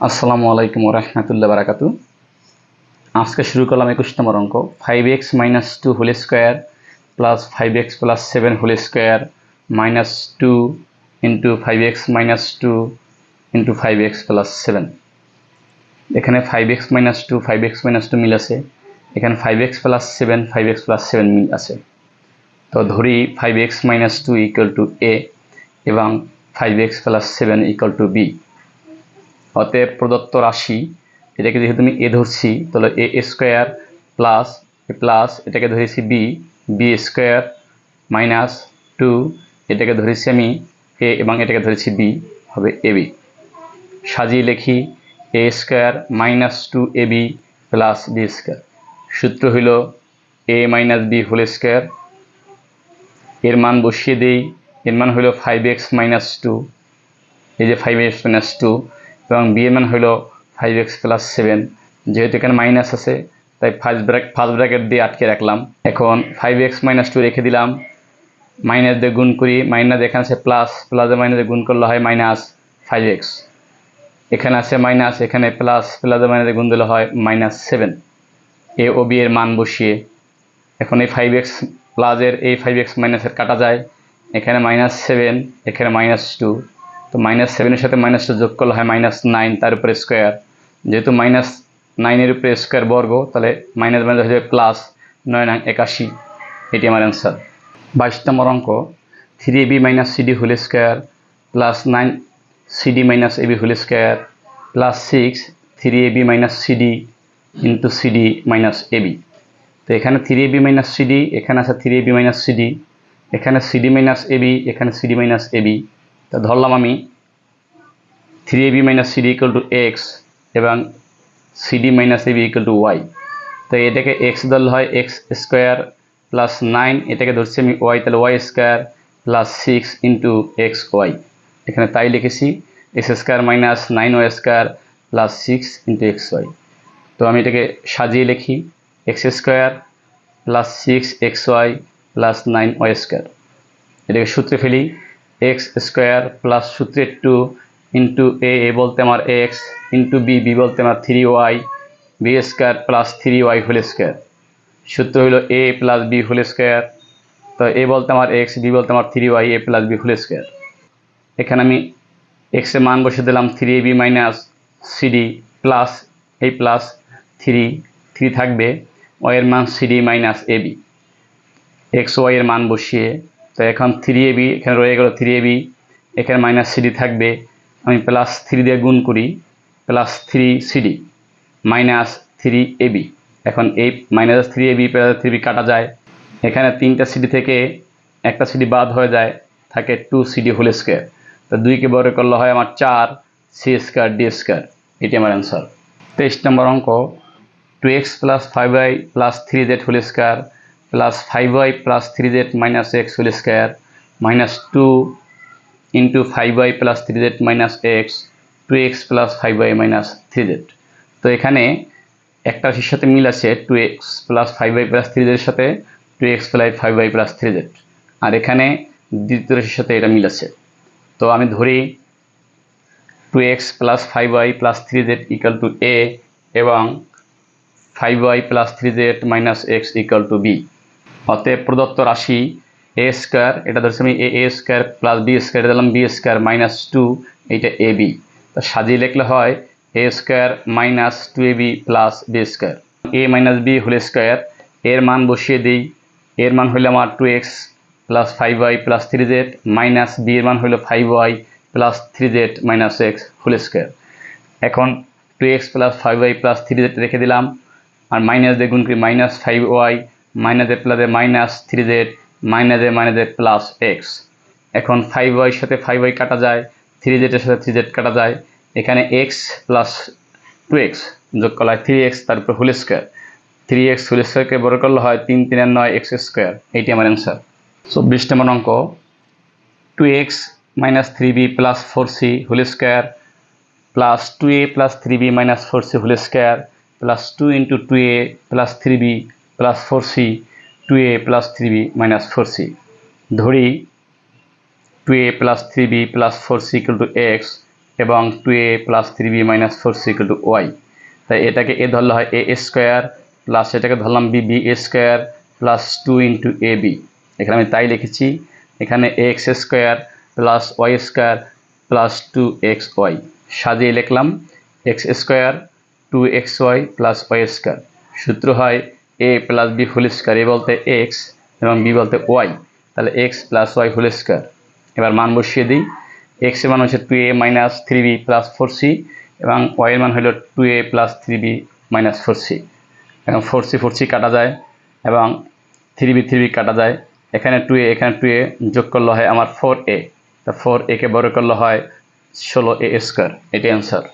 আসসালামু আলাইকুম রহমতুল্লাহ বারাকাতু আজকে শুরু করলাম একুশ নম্বর অঙ্ক five X minus two whole square plus five X plus seven whole square minus two into five X minus two into five X plus seven এখানে five X minus two five X minus two মিল আছে এখানে five X plus seven five X plus seven মিল আছে তো ধরি five X minus two equal to A এবং five X plus seven equal to B অতএব প্রদত্ত রাশি, এটাকে যেহেতু আমি এ ধরছি, তাহলে এ স্কোয়ার প্লাস প্লাস, এটাকে ধরেছি B B square minus two, এটাকে ধরেছি আমি এ এবং এটাকে ধরেছি বি, হবে এ বি। সাজিয়ে লিখি, A square minus two A B plus B square. সূত্র হইল A minus B whole square, এর মান বসিয়ে দেই, এর মান হলো ফাইভ এক্স মাইনাস টু এই যে ফাইভ এক্স মাইনাস টু এবং বি এর মান হলো ফাইভ এক্স প্লাস সেভেন যেহেতু এখানে মাইনাস আছে, তাই ফার্স্ট ব্র্যাক ফার্স্ট ব্র্যাকেট দিয়ে আটকে রাখলাম। এখন ফাইভ এক্স মাইনাস টু রেখে দিলাম। মাইনাস দিয়ে গুণ করি। মাইনাস এখানে আছে প্লাস প্লাসে মাইনাসে গুণ করলে হয় মাইনাস ফাইভ এক্স এখানে আছে মাইনাস এখানে প্লাস প্লাসে মাইনাসে গুণ দিলে হয় মাইনাস সেভেন এ ও বি এর মান বসিয়ে। এখন এই ফাইভ এক্স প্লাসের এই ফাইভ এক্স মাইনাসের কাটা যায়। এখানে মাইনাস সেভেন এখানে মাইনাস টু তো মাইনাস সেভেনের সাথে মাইনাস টু যোগ করলে হয় মাইনাস নাইন তার উপরে স্কোয়ার যেহেতু মাইনাস নাইনের উপরে স্কোয়ার বর্গ, তাহলে মাইনাস মাইনাস হয়ে যাবে প্লাস নয় নয় একাশি। এটি আমার অ্যান্সার বাইশ নম্বর অঙ্ক three B minus CD whole square plus nine CD minus AB whole square plus six three AB minus CD into CD minus AB তো এখানে থ্রি এবি মাইনাস সিডি এখানে আছে থ্রি এবি মাইনাস সিডি এখানে CD minus AB এখানে CD minus AB তো ধরলাম আমি three AB minus CD equal to X এবং CD minus AB equal to Y তো এটাকে এক্স ধরলে হয় এক্স স্কোয়ার প্লাস নাইন এটাকে ধরছি আমি ওয়াই তাহলে Y square plus six into X Y এখানে তাই লিখেছি X square minus nine Y square plus six into X Y তো আমি এটাকে সাজিয়ে লিখি X square plus six X Y plus nine Y square এটাকে সূত্রে ফেলি এক্স স্কোয়ার প্লাস সূত্রের টু ইন্টু এ এ বলতে আমার এক্স ইন্টু বি বি বলতে আমার three Y, B square plus three Y whole square. সূত্র হলো A plus B whole square. তো এ বলতে আমার এক্স, বি বলতে আমার three Y, A plus B whole square. এখানে আমি এক্সের মান বসে দিলাম three A B minus CD plus এই প্লাস থ্রি থ্রি থাকবে ওয়ের মান CD minus A B. X Y এর মান বসিয়ে তো এখন থ্রি এ বি এখানে রয়ে গেল থ্রি এ বি এখানে মাইনাস সিডি থাকবে। আমি প্লাস থ্রি দিয়ে গুণ করি plus three CD minus three A B এখন এই minus three A B plus three B কাটা যায়। এখানে তিনটা সিডি থেকে একটা সিডি বাদ হয়ে যায়, থাকে টু সিডি হোল স্কোয়ার তো দুইকে বড় করলে হয় আমার চার সি স্কোয়ার ডি স্কোয়ার এটি আমার অ্যান্সার তেইশ নম্বর অঙ্ক two X plus five Y plus three Z whole square plus five Y plus three Z minus X whole square minus two into five Y plus three Z minus X two X plus five Y minus three Z তো এখানে একটা রাশির সাথে মিল আছে two X plus five Y plus three জেডের সাথে two X plus five Y plus three Z আর এখানে দ্বিতীয় রাশির সাথে এটা মিল আছে। তো আমি ধরি two X plus five Y plus three Z equal to A এবং five Y plus three Z minus X equal to B অতএব প্রদত্ত রাশি এ স্কোয়ার এটা ধরছি আমি A A square plus B square দিলাম বি স্কোয়ার মাইনাস টু এইটা A B তো সাজিয়ে লিখলে হয় A square minus two A B plus B square A minus B whole square এর মান বসিয়ে দিই, এর মান হলো আমার two X plus five Y plus three Z minus B এর মান হলো five Y plus three Z minus X whole square এখন two X plus five Y plus three Z রেখে দিলাম, আর মাইনাস দিয়ে গুণ করি মাইনাস ফাইভ ওয়াই মাইনাসে প্লাসে মাইনাস থ্রি জেড, মাইনাসে মাইনাসে প্লাস এক্স। এখন ফাইভ ওয়াইয়ের সাথে ফাইভ ওয়াই কাটা যায়, থ্রি জেডের সাথে থ্রি জেড কাটা যায়। এখানে এক্স প্লাস টু এক্স যোগ করা হয় থ্রি এক্স তার উপর whole square three X whole স্কোয়ারকে বড় করলে হয় তিন তিনের নয় এক্স স্কোয়ার এইটি আমার অ্যান্সার চব্বিশ নম্বর অঙ্ক। Two X minus three B plus four C whole square plus two A plus three B minus four C whole square plus two into two A plus three B plus four C two A plus three B minus four C ধরি two A plus three B plus four C equal to X এবং two A plus three B minus four C equal to Y তাই এটাকে এ ধরলে হয় A square plus এটাকে ধরলাম B B A square plus two into A B এখানে আমি তাই লিখেছি, এখানে X square plus Y square plus two X Y সাজিয়ে লিখলাম X square two X Y plus Y square সূত্র হয় A plus B whole square A বলতে এক্স এবং বি বলতে ওয়াই তাহলে X plus Y whole square এবার মান বসিয়ে দিই। এক্সের মান হচ্ছে two A minus three B plus four C এবং ওয়াই মান হলো two A plus three B minus four C এবং ফোর সি ফোর সি কাটা যায় এবং থ্রি বি থ্রি বি কাটা যায়। এখানে টু এ এখানে টু এ যোগ করলে হয় আমার ফোর এ তা ফোর একে বড় করলে হয় ষোলো এ স্কোয়ার এটি অ্যান্সার